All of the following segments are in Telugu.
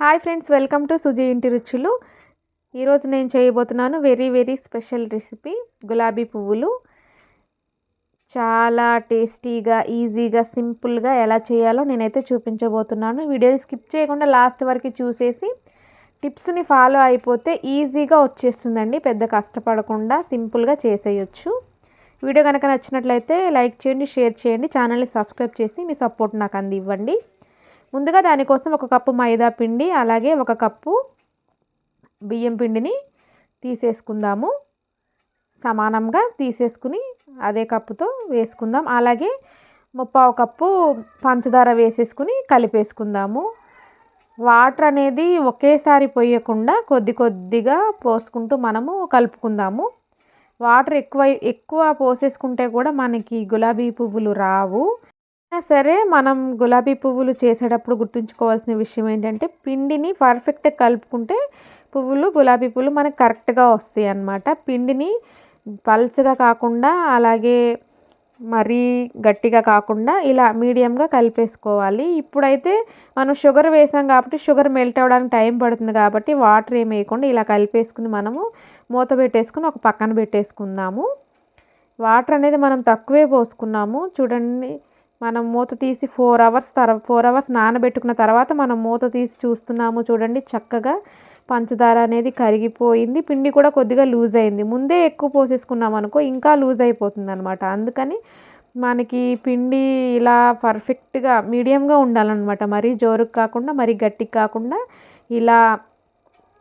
Hi friends welcome to Suji ఇంటి రుచులు ఈరోజు నేను చేయబోతున్నాను వెరీ వెరీ స్పెషల్ రెసిపీ గులాబీ పువ్వులు. చాలా టేస్టీగా ఈజీగా సింపుల్గా ఎలా చేయాలో నేనైతే చూపించబోతున్నాను. వీడియోని స్కిప్ చేయకుండా లాస్ట్ వరకు చూసేసి టిప్స్ని ఫాలో అయిపోతే ఈజీగా వచ్చేస్తుందండి. పెద్ద కష్టపడకుండా సింపుల్గా చేసేయచ్చు. వీడియో కనుక నచ్చినట్లయితే లైక్ చేయండి షేర్ చేయండి ఛానల్ని సబ్స్క్రైబ్ చేసి మీ సపోర్ట్ నాకు అందివ్వండి. ముందుగా దానికోసం ఒక కప్పు మైదా పిండి అలాగే ఒక కప్పు బియ్యం పిండిని తీసేసుకుందాము. సమానంగా తీసేసుకుని అదే కప్పుతో వేసుకుందాం. అలాగే ముప్పావు కప్పు పంచదార వేసేసుకుని కలిపేసుకుందాము. వాటర్ అనేది ఒకేసారి పోయకుండా కొద్ది కొద్దిగా పోసుకుంటూ మనము కలుపుకుందాము. వాటర్ ఎక్కువ ఎక్కువ పోసేసుకుంటే కూడా మనకి గులాబీ పువ్వులు రావు. సరే మనం గులాబీ పువ్వులు చేసేటప్పుడు గుర్తుంచుకోవాల్సిన విషయం ఏంటంటే పిండిని పర్ఫెక్ట్గా కలుపుకుంటే పువ్వులు గులాబీ పువ్వులు మనకు కరెక్ట్గా వస్తాయి అన్నమాట. పిండిని పల్చగా కాకుండా అలాగే మరీ గట్టిగా కాకుండా ఇలా మీడియంగా కలిపేసుకోవాలి. ఇప్పుడైతే మనం షుగర్ వేసాం కాబట్టి షుగర్ మెల్ట్ అవ్వడానికి టైం పడుతుంది కాబట్టి వాటర్ ఏమి వేయకుండా ఇలా కలిపేసుకుని మనము మూత పెట్టేసుకుని ఒక పక్కన పెట్టేసుకుందాము. వాటర్ అనేది మనం తక్కువే పోసుకున్నాము. చూడండి మనం మూత తీసి ఫోర్ అవర్స్ తర ఫోర్ అవర్స్ నానబెట్టుకున్న తర్వాత మనం మూత తీసి చూస్తున్నాము చూడండి చక్కగా పంచదార అనేది కరిగిపోయింది. పిండి కూడా కొద్దిగా లూజ్ అయింది. ముందే ఎక్కువ పోసేసుకున్నాం అనుకో ఇంకా లూజ్ అయిపోతుంది అనమాట అందుకని మనకి పిండి ఇలా పర్ఫెక్ట్గా మీడియంగా ఉండాలన్నమాట. మరీ జోరుకు కాకుండా మరీ గట్టికి కాకుండా ఇలా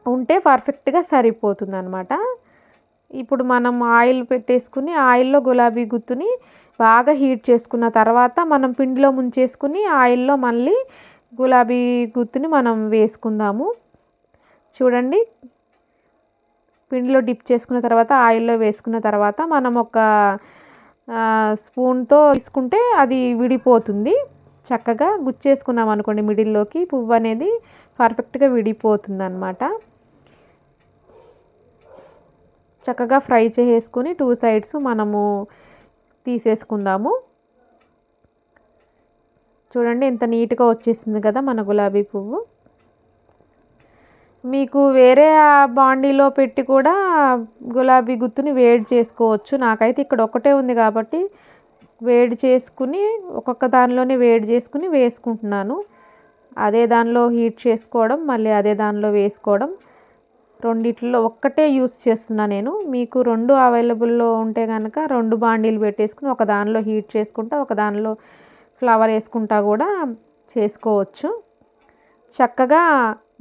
ఉంటే పర్ఫెక్ట్గా సరిపోతుంది అనమాట ఇప్పుడు మనం ఆయిల్ పెట్టేసుకుని ఆయిల్లో గులాబీ గుత్తుని బాగా హీట్ చేసుకున్న తర్వాత మనం పిండిలో ముంచేసుకుని ఆయిల్లో మళ్ళీ గులాబీ గుత్తుని మనం వేసుకుందాము. చూడండి. పిండిలో డిప్ చేసుకున్న తర్వాత ఆయిల్లో వేసుకున్న తర్వాత మనం ఒక స్పూన్తో తీసుకుంటే అది విడిపోతుంది. చక్కగా గుచ్చేసుకున్నాం అనుకోండి మిడిల్లోకి పువ్వు అనేది పర్ఫెక్ట్గా విడిపోతుంది అనమాట చక్కగా ఫ్రై చేసుకుని టూ సైడ్స్ మనము తీసేసుకుందాము. చూడండి ఎంత నీట్గా వచ్చేసింది కదా మన గులాబీ పువ్వు. మీకు వేరే బాండీలో పెట్టి కూడా గులాబీ గుత్తుని వేడి చేసుకోవచ్చు. నాకైతే ఇక్కడ ఒకటే ఉంది కాబట్టి వేడి చేసుకుని ఒక్కొక్క దానిలోనే వేడి చేసుకుని వేసుకుంటున్నాను. అదే దానిలో హీట్ చేసుకోవడం మళ్ళీ అదే దానిలో వేసుకోవడం. రెండిట్లో ఒక్కటే యూస్ చేస్తున్నా నేను. మీకు రెండు అవైలబుల్లో ఉంటే కనుక రెండు బాండీలు పెట్టేసుకుని ఒక దానిలో హీట్ చేసుకుంటా ఒక దానిలో ఫ్లవర్ వేసుకుంటా కూడా చేసుకోవచ్చు. చక్కగా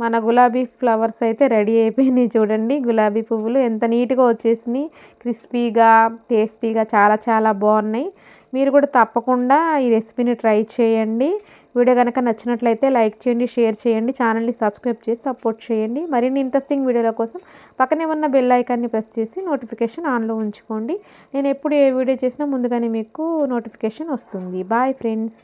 మన గులాబీ ఫ్లవర్స్ అయితే రెడీ అయిపోయినాయి చూడండి. గులాబీ పువ్వులు ఎంత నీట్గా వచ్చేసినాయి. క్రిస్పీగా టేస్టీగా చాలా చాలా బాగున్నాయి. మీరు కూడా తప్పకుండా ఈ రెసిపీని ట్రై చేయండి. వీడియో కనుక నచ్చినట్లయితే లైక్ చేయండి షేర్ చేయండి ఛానల్ని సబ్స్క్రైబ్ చేసి సపోర్ట్ చేయండి. మరిన్ని ఇంట్రెస్టింగ్ వీడియోల కోసం పక్కనే ఉన్న బెల్ ఐకాన్ని ప్రెస్ చేసి నోటిఫికేషన్ ఆన్లో ఉంచుకోండి. నేను ఎప్పుడు ఏ వీడియో చేసినా ముందుగానే మీకు నోటిఫికేషన్ వస్తుంది. Bye friends.